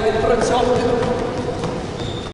треба відпрацьовувати.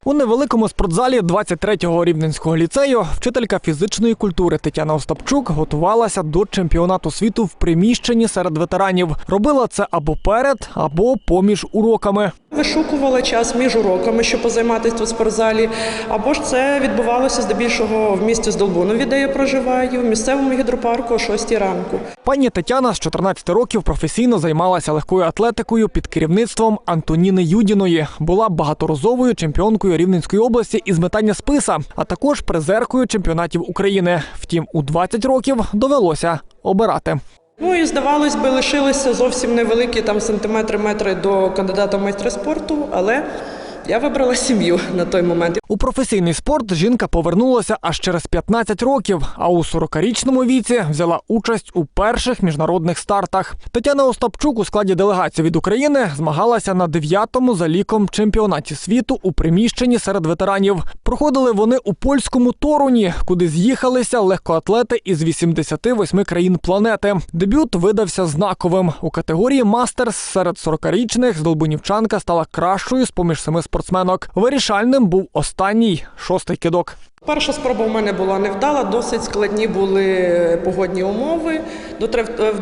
У невеликому спортзалі 23-го рівненського ліцею вчителька фізичної культури Тетяна Остапчук готувалася до чемпіонату світу в приміщенні серед ветеранів. Робила це або перед, або поміж уроками. Вишукувала час між уроками, щоб позайматися в спортзалі. Або ж це відбувалося здебільшого в місті Здолбунові, де я проживаю, в місцевому гідропарку о 6 ранку. Пані Тетяна з 14 років професійно займалася легкою атлетикою під керівництвом Антоніни Юдіної. Була багаторазовою чемпіонкою Рівненської області із метання списа, а також призеркою чемпіонатів України. Втім, у 20 років довелося обирати. Ну і здавалось би, лишилися зовсім невеликі там сантиметри метри до кандидата в майстра спорту, але я вибрала сім'ю на той момент. У професійний спорт жінка повернулася аж через 15 років, а у 40-річному віці взяла участь у перших міжнародних стартах. Тетяна Остапчук у складі делегації від України змагалася на дев'ятому за ліком чемпіонаті світу у приміщенні серед ветеранів. Проходили вони у польському Торуні, куди з'їхалися легкоатлети із 88 країн планети. Дебют видався знаковим. У категорії мастерс серед 40-річних здолбунівчанка стала кращою з поміж семи спортсменок. Вирішальним був останній шостий кидок. Перша спроба в мене була невдала, досить складні були погодні умови. До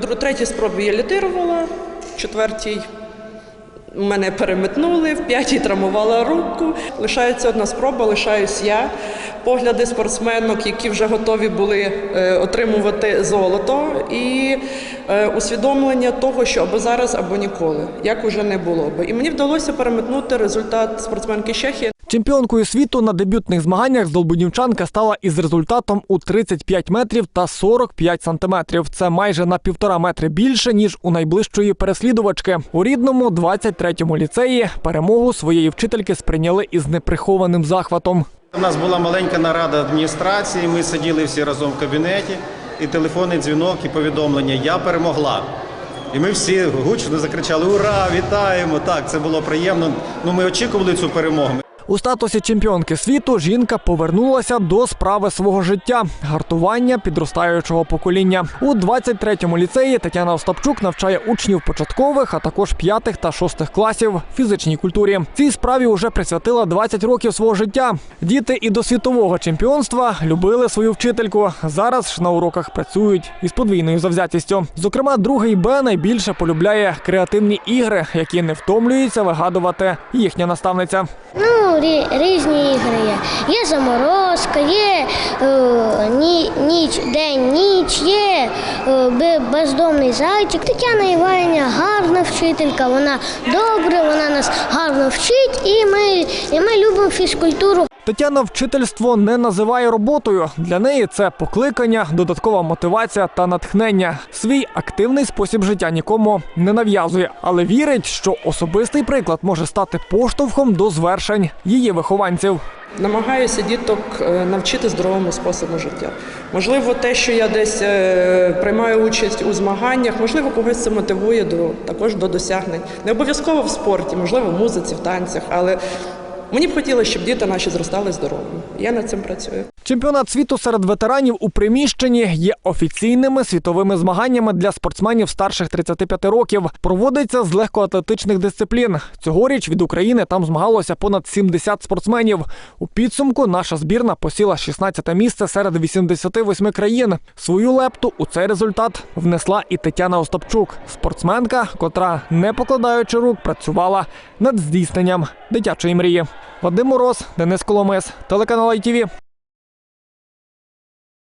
в третій спробі я літирувала, четвертій мене переметнули, в п'ятій травмувала руку. Лишається одна спроба, лишаюсь я. Погляди спортсменок, які вже готові були е, отримувати золото, і е, усвідомлення того, що або зараз, або ніколи, як уже не було би. І мені вдалося переметнути результат спортсменки Чехії. Чемпіонкою світу на дебютних змаганнях здолбунівчанка стала із результатом у 35 метрів та 45 сантиметрів. Це майже на півтора метри більше ніж у найближчої переслідувачки. У рідному 23-му ліцеї перемогу своєї вчительки сприйняли із неприхованим захватом. У нас була маленька нарада адміністрації. Ми сиділи всі разом в кабінеті, і телефонний дзвінок, і повідомлення Я перемогла. І ми всі гучно закричали Ура! Вітаємо! Так, це було приємно. Ну, ми очікували цю перемогу. У статусі чемпіонки світу жінка повернулася до справи свого життя гартування підростаючого покоління. У 23-му ліцеї Тетяна Остапчук навчає учнів початкових, а також п'ятих та шостих класів фізичній культурі. Цій справі вже присвятила 20 років свого життя. Діти і до світового чемпіонства любили свою вчительку. Зараз ж на уроках працюють із подвійною завзятістю. Зокрема, другий Б найбільше полюбляє креативні ігри, які не втомлюється вигадувати їхня наставниця. Ну, рі- різні ігри є. Є заморозка, є е, ні, ніч, день, ніч, є е, бездомний зайчик. Тетяна Іванівна гарна вчителька, вона добре, вона нас гарно вчить, і ми, і ми любимо фізкультуру. Тетяна вчительство не називає роботою. Для неї це покликання, додаткова мотивація та натхнення. Свій активний спосіб життя нікому не нав'язує, але вірить, що особистий приклад може стати поштовхом до звершень її вихованців. Намагаюся діток е, навчити здоровому способу життя. Можливо, те, що я десь е, приймаю участь у змаганнях, можливо, когось це мотивує до також до досягнень. Не обов'язково в спорті, можливо, в музиці, в танцях, але мені б хотілося, щоб діти наші зростали здоровими. Я над цим працюю. Чемпіонат світу серед ветеранів у приміщенні є офіційними світовими змаганнями для спортсменів старших 35 років. Проводиться з легкоатлетичних дисциплін. Цьогоріч від України там змагалося понад 70 спортсменів. У підсумку наша збірна посіла 16 місце серед 88 країн. Свою лепту у цей результат внесла і Тетяна Остапчук, спортсменка, котра, не покладаючи рук, працювала над здійсненням дитячої мрії. Вадим Мороз, Денис Коломис, телеканал ITV.